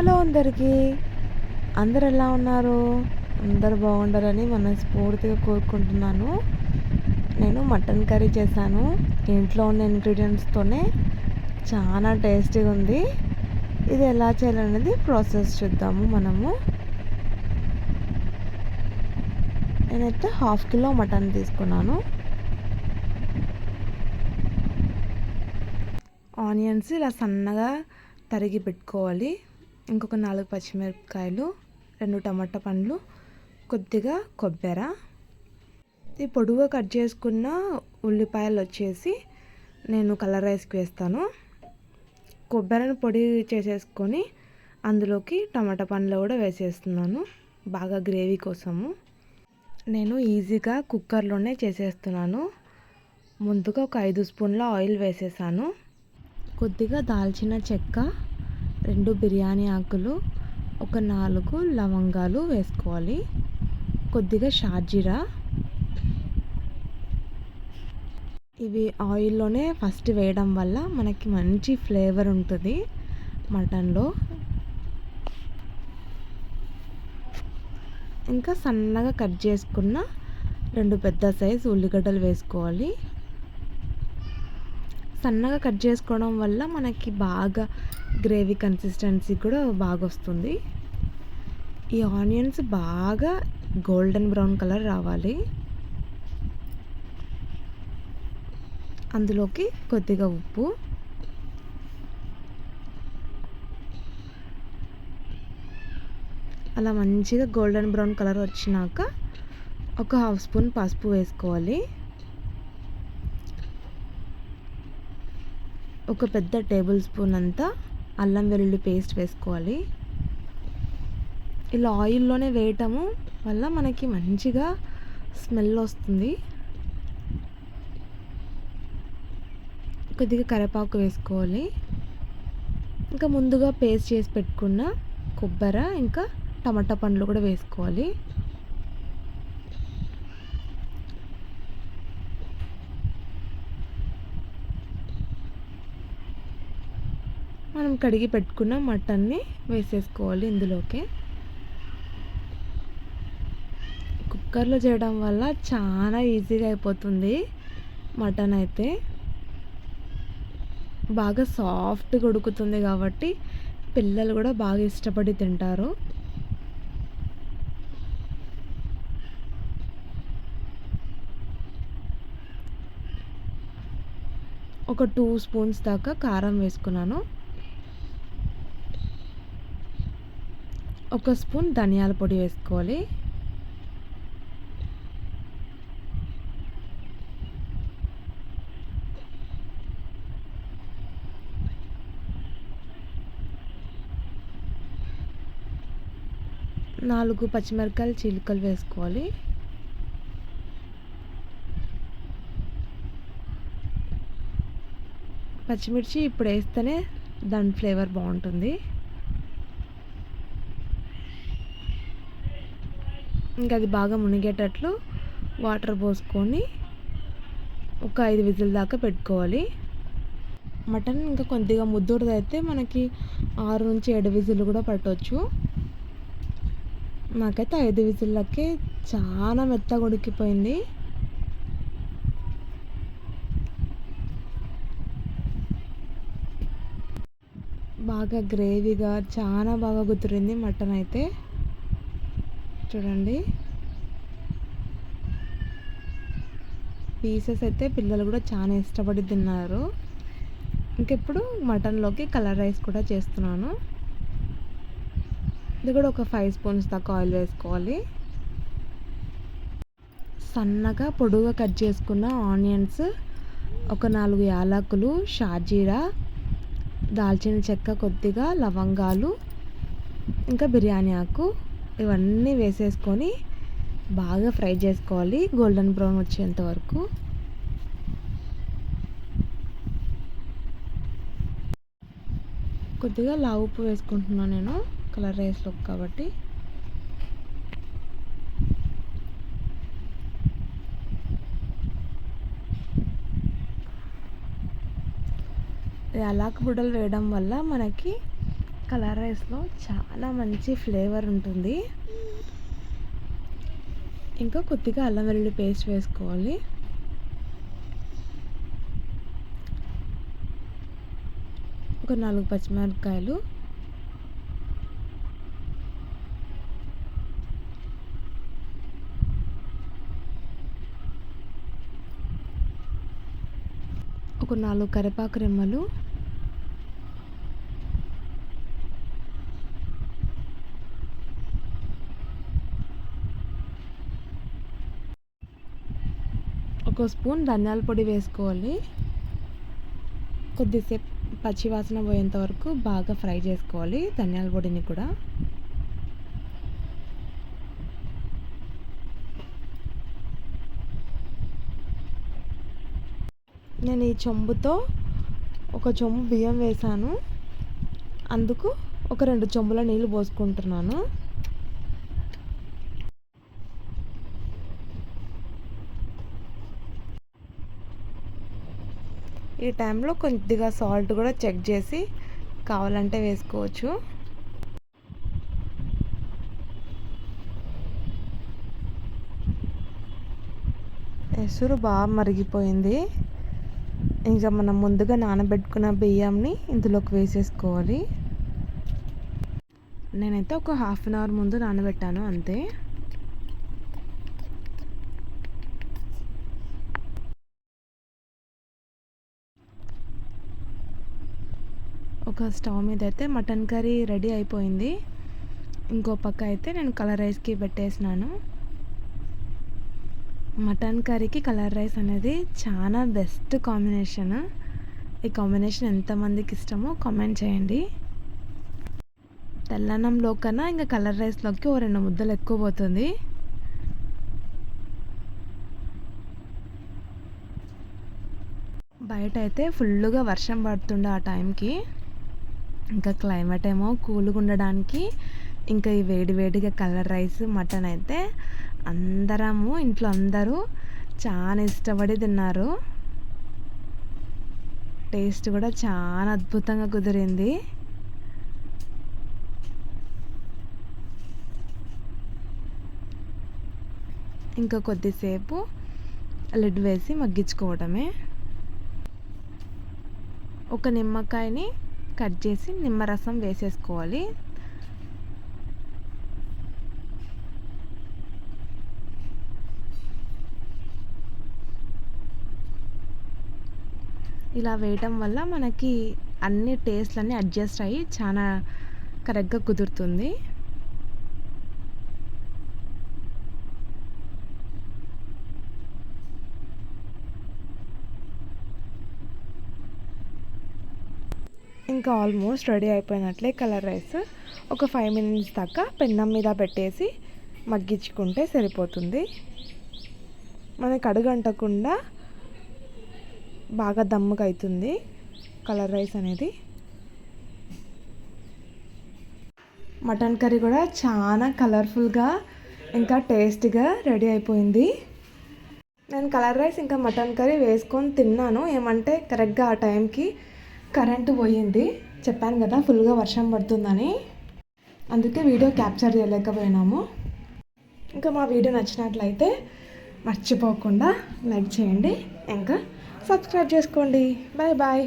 Hello అందరికీ. అందరు ఎలా ఉన్నారు? అందరు బాగుండాలని మనస్ఫూర్తిగా కోరుకుంటున్నాను. నేను మటన్ కర్రీ చేశాను. ఇంట్లో ఉన్న ఇంగ్రీడియంట్స్తోనే చాలా టేస్టీగా ఉంది. ఇది ఎలా చేయాలనేది ప్రాసెస్ చూద్దాము మనము. నేనైతే హాఫ్ కిలో మటన్ తీసుకున్నాను. ఆనియన్స్ ఇలా సన్నగా తరిగి పెట్టుకోవాలి. ఇంకొక నాలుగు పచ్చిమిరపకాయలు రెండు టమాటా పండ్లు కొద్దిగా కొబ్బరి. ఈ పొడుగా కట్ చేసుకున్న ఉల్లిపాయలు వచ్చేసి నేను కలర్ రైస్కి వేస్తాను. కొబ్బరిని పొడి చేసేసుకొని అందులోకి టమాటా పండ్లు కూడా వేసేస్తున్నాను. బాగా గ్రేవీ కోసము. నేను ఈజీగా కుక్కర్లోనే చేసేస్తున్నాను. ముందుగా ఒక ఐదు స్పూన్ల ఆయిల్ వేసేసాను. కొద్దిగా దాల్చిన చెక్క రెండు బిర్యానీ ఆకులు ఒక నాలుగు లవంగాలు వేసుకోవాలి. కొద్దిగా షాజీరా. ఇవి ఆయిల్లోనే ఫస్ట్ వేయడం వల్ల మనకి మంచి ఫ్లేవర్ ఉంటుంది మటన్లో. ఇంకా సన్నగా కట్ చేసుకున్న రెండు పెద్ద సైజు ఉల్లిగడ్డలు వేసుకోవాలి. సన్నగా కట్ చేసుకోవడం వల్ల మనకి బాగా గ్రేవీ కన్సిస్టెన్సీ కూడా బాగా వస్తుంది ఈ ఆనియన్స్ బాగా గోల్డెన్ బ్రౌన్ కలర్ రావాలి. అందులోకి కొద్దిగా ఉప్పు. అలా మంచిగా గోల్డెన్ బ్రౌన్ కలర్ వచ్చినాక ఒక హాఫ్ స్పూన్ పసుపు వేసుకోవాలి. ఒక పెద్ద టేబుల్ స్పూన్ అంతా అల్లం వెల్లుల్లి పేస్ట్ వేసుకోవాలి. ఇలా ఆయిల్లోనే వేయటము వల్ల మనకి మంచిగా స్మెల్ వస్తుంది. కొద్దిగా కరివేపాకు వేసుకోవాలి. ఇంకా ముందుగా పేస్ట్ చేసి పెట్టుకున్న కొబ్బరి ఇంకా టమాటా పండ్లు కూడా వేసుకోవాలి మనం కడిగి పెట్టుకున్న మటన్ని వేసేసుకోవాలి ఇందులోకి. కుక్కర్లో చేయడం వల్ల చాలా ఈజీగా అయిపోతుంది మటన్ అయితే. బాగా సాఫ్ట్గా ఉడుకుతుంది కాబట్టి పిల్లలు కూడా బాగా ఇష్టపడి తింటారు. ఒక టూ స్పూన్స్ దాకా కారం వేసుకున్నాను. ఒక స్పూన్ ధనియాల పొడి వేసుకోవాలి. నాలుగు పచ్చిమిరపకాయలు చిలుకలు వేసుకోవాలి. పచ్చిమిర్చి ఇప్పుడు వేస్తేనే దాని ఫ్లేవర్ బాగుంటుంది. ఇంకా అది బాగా మునిగేటట్లు వాటర్ పోసుకొని ఒక ఐదు విజిల్ దాకా పెట్టుకోవాలి. మటన్ ఇంకా కొద్దిగా ముద్దుడుది అయితే మనకి ఆరు నుంచి ఏడు విజిల్ కూడా పట్టవచ్చు నాకైతే ఐదు విజిల్లకే చాలా మెత్తగా ఉడికిపోయింది. బాగా గ్రేవీగా చాలా బాగా కుదిరింది మటన్ అయితే చూడండి. పీసెస్ అయితే పిల్లలు కూడా చాలా ఇష్టపడి తిన్నారు. ఇంకెప్పుడు మటన్లోకి కలర్ రైస్ కూడా చేస్తున్నాను. ఇది కూడా ఒక ఫైవ్ స్పూన్స్ దాకా ఆయిల్ వేసుకోవాలి. సన్నగా పొడుగా కట్ చేసుకున్న ఆనియన్స్ ఒక నాలుగు యాలకులు షాజీరా దాల్చిన చెక్క కొద్దిగా లవంగాలు ఇంకా బిర్యానీ ఆకు. ఇవన్నీ వేసేసుకొని బాగా ఫ్రై చేసుకోవాలి. గోల్డెన్ బ్రౌన్ వచ్చేంత వరకు. కొద్దిగా లావు ఉప్పు వేసుకుంటున్నాను నేను. కలర్ రైస్లో కాబట్టి. యాలక్ బుడ్డలు వేయడం వల్ల మనకి కలర్ రైస్లో చాలా మంచి ఫ్లేవర్ ఉంటుంది. ఇంకా కొద్దిగా అల్లం వెల్లుల్లి పేస్ట్ వేసుకోవాలి. ఒక నాలుగు పచ్చిమిరపకాయలు. ఒక నాలుగు కరివేపాకు రెమ్మలు. ఒక స్పూన్ ధనియాల పొడి వేసుకోవాలి. కొద్దిసేపు పచ్చివాసన పోయేంత వరకు బాగా ఫ్రై చేసుకోవాలి ధనియాల పొడిని కూడా. నేను ఈ చెంబుతో ఒక చెంబు బియ్యం వేసాను. అందుకు ఒక రెండు చెంబుల నీళ్ళు పోసుకుంటున్నాను. ఈ టైంలో కొద్దిగా సాల్ట్ కూడా చెక్ చేసి కావాలంటే వేసుకోవచ్చు. ఎసురు బాగా మరిగిపోయింది. ఇంకా మనం ముందుగా నానబెట్టుకున్న బియ్యంని ఇందులోకి వేసేసుకోవాలి. నేనైతే ఒక హాఫ్ అన్ అవర్ ముందు నానబెట్టాను అంతే. ఒక స్టవ్ మీద అయితే మటన్ కర్రీ రెడీ అయిపోయింది. ఇంకో పక్క అయితే నేను కలర్ రైస్కి పెట్టేసినాను. మటన్ కర్రీకి కలర్ రైస్ అనేది చాలా బెస్ట్ కాంబినేషన్. ఈ కాంబినేషన్ ఎంతమందికి ఇష్టమో కామెంట్ చేయండి. తెల్లన్నంలో కన్నా ఇంకా కలర్ రైస్లోకి ఓ రెండు ముద్దలు ఎక్కువ పోతుంది. బయట అయితే ఫుల్గా వర్షం పడుతుండే ఆ టైంకి. ఇంకా క్లైమేట్ ఏమో కూల్గా ఉండడానికి ఇంకా ఈ వేడి వేడిగా కలర్ రైస్ మటన్ అయితే అందరము ఇంట్లో అందరూ చాలా ఇష్టపడి తిన్నారు. టేస్ట్ కూడా చాలా అద్భుతంగా కుదిరింది. ఇంకా కొద్దిసేపు లిడ్ వేసి మగ్గించుకోవడమే ఒక నిమ్మకాయని కట్ చేసి నిమ్మరసం వేసేసుకోవాలి. ఇలా వేయటం వల్ల మనకి అన్ని టేస్ట్లన్నీ అడ్జస్ట్ అయ్యి చాలా కరెక్ట్గా కుదురుతుంది. ఇంకా ఆల్మోస్ట్ రెడీ అయిపోయినట్లే కలర్ రైస్ ఒక ఫైవ్ మినిట్స్ దాకా పెన్నం మీద పెట్టేసి మగ్గించుకుంటే సరిపోతుంది. మనకి అడుగంటకుండా బాగా దమ్ముగా అవుతుంది కలర్ రైస్ అనేది. మటన్ కర్రీ కూడా చాలా కలర్ఫుల్గా ఇంకా టేస్ట్గా రెడీ అయిపోయింది. నేను కలర్ రైస్ ఇంకా మటన్ కర్రీ వేసుకొని తిన్నాను. ఏమంటే కరెక్ట్గా ఆ టైంకి కరెంటు పోయింది. చెప్పాను కదా ఫుల్గా వర్షం పడుతుందని. అందుకే వీడియో క్యాప్చర్ చేయలేకపోయినాము. ఇంకా మా వీడియో నచ్చినట్లయితే మర్చిపోకుండా లైక్ చేయండి. ఇంకా సబ్స్క్రైబ్ చేసుకోండి. Bye bye.